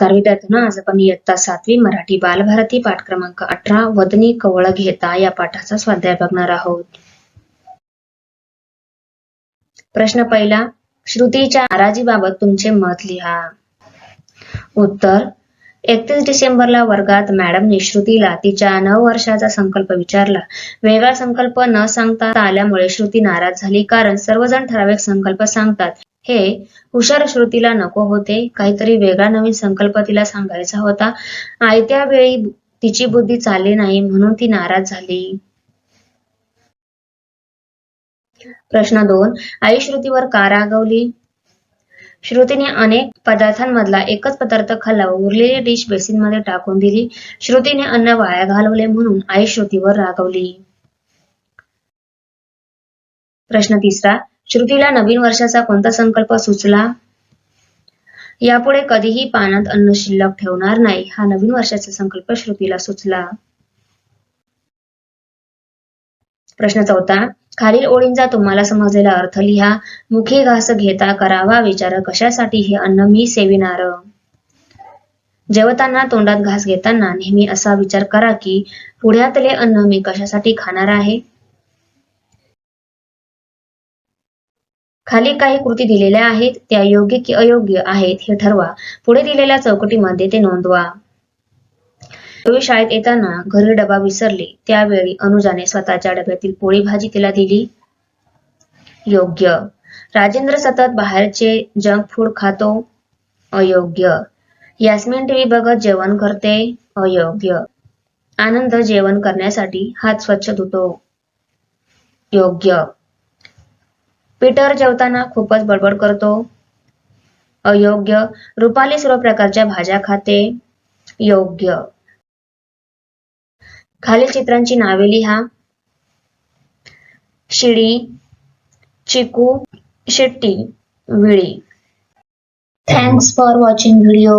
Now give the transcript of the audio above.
नमस्कार विद्यार्थ्यांना आज आपण इयत्ता सातवी मराठी बालभारती पाठ क्रमांक अठरा वदनी कवळ घेता या पाठाचा स्वाध्याय बघणार आहोत. प्रश्न पहिला श्रुतीच्या नाराजीबाबत तुमचे मत लिहा. उत्तर एकतीस डिसेंबरला वर्गात मॅडमने श्रुतीला तिच्या नऊ वर्षाचा संकल्प विचारला. वेगळा संकल्प न सांगता आल्यामुळे श्रुती नाराज झाली कारण सर्वजण ठराविक संकल्प सांगतात. हे हुशार श्रुतीला नको होते. काहीतरी वेगळा नवीन संकल्प तिला सांगायचा होता. आयत्या वेळी तिची बुद्धी चालली नाही म्हणून ती नाराज झाली. प्रश्न दोन. आई श्रुतीवर का रागवली? श्रुतीने अनेक पदार्थांमधला एकच पदार्थ खाल्ला. उरलेली डिश बेसिनमध्ये टाकून दिली. श्रुतीने अन्न वाया घालवले म्हणून आई श्रुतीवर रागवली. प्रश्न तिसरा. श्रुतीला नवीन वर्षाचा कोणता संकल्प सुचला? यापुढे कधीही पानात अन्न शिल्लक ठेवणार नाही हा नवीन वर्षाचा संकल्प श्रुतीला सुचला. प्रश्न चौथा खालील ओळींचा तुम्हाला समजलेला अर्थ लिहा. मुखी घास घेता करावा विचार कशासाठी हे अन्न मी सेविणार? जेवताना तोंडात घास घेताना नेहमी असा विचार करा की पुढ्यातले अन्न मी कशासाठी खाणार आहे? खाली काही कृती दिलेल्या आहेत त्या योग्य की अयोग्य आहेत हे ठरवा. पुढे दिलेल्या चौकटीमध्ये ते नोंदवा. पूर्वी शाळेत येताना घरी डबा विसरले त्यावेळी अनुजाने स्वतःच्या डब्यातील पोळी भाजी तिला दिली. योग्य. राजेंद्र सतत बाहेरचे जंक फूड खातो. अयोग्य. यास्मिन टीव्ही बघत जेवण करते. अयोग्य. आनंद जेवण करण्यासाठी हात स्वच्छ धुतो. योग्य. पीटर जेवताना खूपच बडबड करतो. अयोग्य. रुपाली सर्व प्रकारच्या भाज्या खाते. योग्य. खालील चित्रांची नावे लिहा. शिडी चिकू शिट्टी विळी. Thanks for watching video